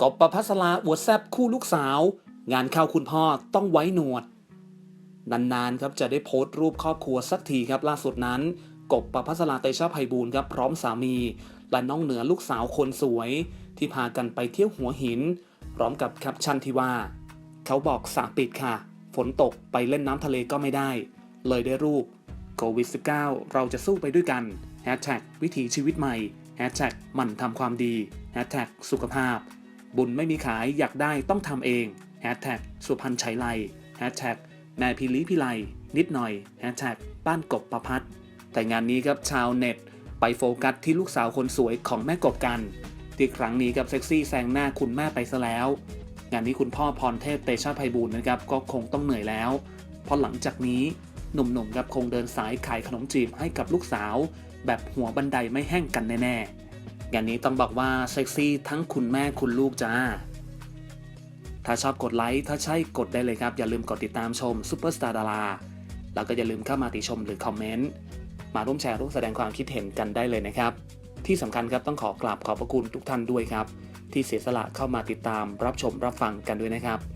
กบประพัสลาอวดแซบคู่ลูกสาว งานเข้าคุณพ่อต้องไว้หนวด นานๆครับจะได้โพสต์รูปครอบครัวสักทีครับล่าสุดนั้น กบประพัสลาเตชะไพบูลครับพร้อมสามี และน้องเหนือลูกสาวคนสวย ที่พากันไปเที่ยวหัวหิน พร้อมกับแคปชั่นที่ว่า เขาบอกสระปิดค่ะ ฝนตกไปเล่นน้ำทะเลก็ไม่ได้ เลยได้รูปโควิด -19 เราจะสู้ไปด้วยกัน Hashtag วิถีชีวิตใหม่ Hashtag หมั่นทำความดี Hashtag สุขภาพ บุญไม่มีขายอยากได้ต้องทำเอง Hashtag สุพรรณชัยไล Hashtag แม่พิลีพิไลนิดหน่อย Hashtag บ้านกบประพัดแต่งานนี้ครับชาวเน็ต ไปโฟกัสที่ลูกสาวคนสวยของแม่กบกัน ที่ครั้งนี้กับเซ็กซี่แซงหน้าคุณแม่ไปซะแล้ว งานนี้คุณพ่อพรเทพเตชะไพบูลนะครับก็คงต้องเหนื่อยแล้วเพราะหลังจากนี้หนุ่มๆครับคงเดินสายขายขนมจีบให้กับลูกสาว แบบหัวบันไดไม่แห้งกันแน่ๆ งานนี้ต้องบอกว่าเซ็กซี่ทั้งคุณแม่คุณลูกจ้า ถ้าชอบกดไลค์ถ้าใช่กดได้เลยครับ อย่าลืมกดติดตามชมซูเปอร์สตาร์ดาราแล้วก็อย่าลืมเข้ามาติชมหรือคอมเมนต์มาร่วมแชร์ร่วมแสดงความคิดเห็นกันได้เลยนะครับ ที่สำคัญครับต้องขอกราบขอบพระคุณทุกท่านด้วยครับ ที่เสียสละเข้ามาติดตามรับชมรับฟังกันด้วยนะครับ「